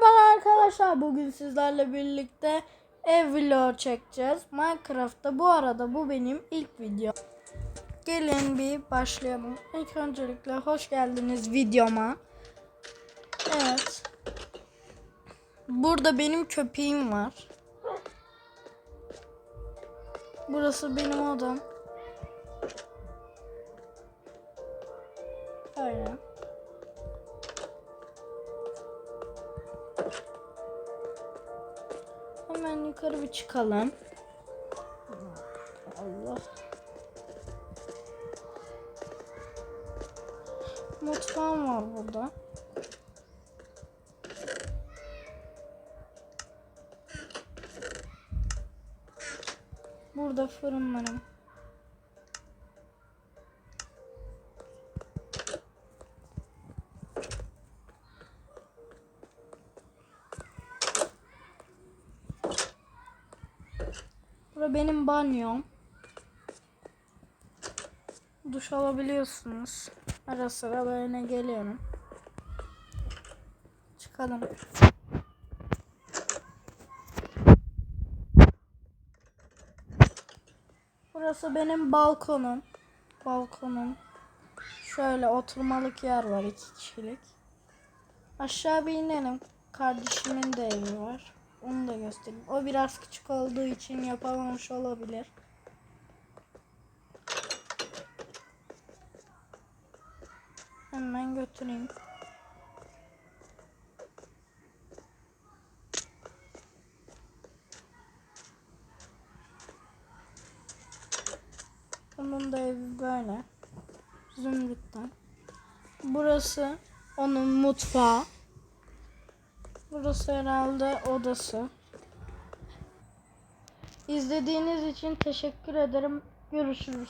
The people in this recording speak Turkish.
Merhaba arkadaşlar. Bugün sizlerle birlikte ev vlog çekeceğiz. Minecraft'ta bu arada bu benim ilk video. Gelin bir başlayalım. İlk öncelikle hoş geldiniz videoma. Evet. Burada benim köpeğim var. Burası benim odam. Hemen yukarı bir çıkalım. Allah. Mutfağım var burada. Burada fırınlarım. Burada benim banyom. Duş alabiliyorsunuz. Ara sıra böyle geliyorum. Çıkalım. Burası benim balkonum. Balkonum. Şöyle oturmalık yer var iki kişilik. Aşağı bir inelim. Kardeşimin de evi var. Göstereyim. O biraz küçük olduğu için yapamamış olabilir. Hemen götüreyim. Onun da evi böyle. Zümrütten. Burası onun mutfağı. Burası herhalde odası. İzlediğiniz için teşekkür ederim. Görüşürüz.